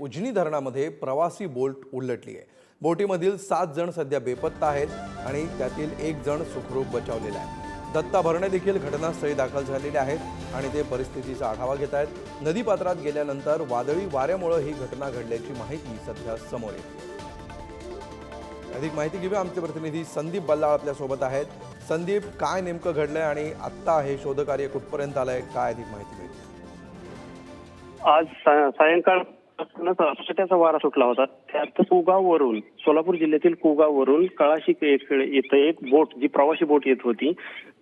उजनी धरणामध्ये प्रवासी बोट उलटली आहे. बोटीमधील सात जण सध्या बेपत्ता आहेत आणि त्यातील एक जण सुखरूप बचावलेला आहे. दत्ता भरणे देखील घटनास्थळी दाखल झालेले आहेत आणि ते परिस्थितीचा आढावा घेत आहेत. नदीपात्रात गेल्यानंतर वादळी वाऱ्यामुळे ही घटना घडल्याची माहिती सध्या समोर येते अधिक माहिती घेऊया. आमचे प्रतिनिधी संदीप बल्लाळ आपल्यासोबत आहेत. संदीप काय नेमकं घडलंय आणि आत्ता हे शोधकार्य कुठपर्यंत आलंय? काय अधिक माहिती मिळते? आज सायंकाळ पावसाट्याचा वारा सुटला होता. त्यात कुगाववरून सोलापूर जिल्ह्यातील कुगाववरून कळाशी इथं एक बोट जी प्रवासी बोट येत होती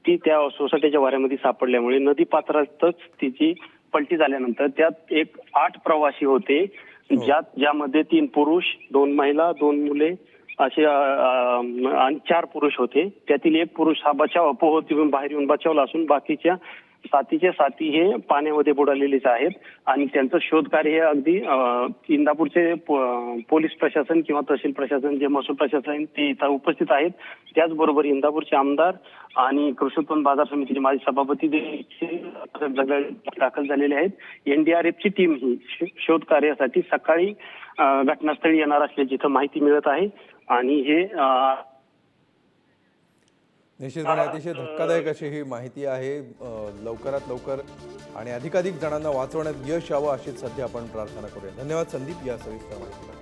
ती त्या सोसाट्याच्या वाऱ्यामध्ये सापडल्यामुळे नदी पात्रातच तिची पलटी झाल्यानंतर त्यात एक आठ प्रवासी होते ज्यात ज्यामध्ये तीन पुरुष दोन महिला दोन मुले असे आणि चार पुरुष होते. त्यातील एक पुरुष हा बचाव पोहोचून बाहेर येऊन बचावला असून बाकीच्या साथीचे साथी हे पाण्यामध्ये बुडालेलेच आहेत आणि त्यांचं शोध कार्य हे अगदी इंदापूरचे पोलीस प्रशासन किंवा तहसील प्रशासन जे महसूल प्रशासन ते इथं उपस्थित आहेत. त्याचबरोबर इंदापूरचे आमदार आणि कृषी उत्पन्न बाजार समितीचे माजी सभापती दाखल झालेले आहेत. एनडीआरएफची टीम ही शोध कार्यासाठी सकाळी घटनास्थळी येणार असल्याची इथं माहिती मिळत आहे. आणि हे निश्चितपणे अतिशय धक्कादायक अशी ही माहिती आहे. लवकरात लवकर आणि अधिकाधिक जणांना वाचवण्यात यश यावं अशीच सध्या आपण प्रार्थना करूया. धन्यवाद संदीप या सविस्तर माहितीला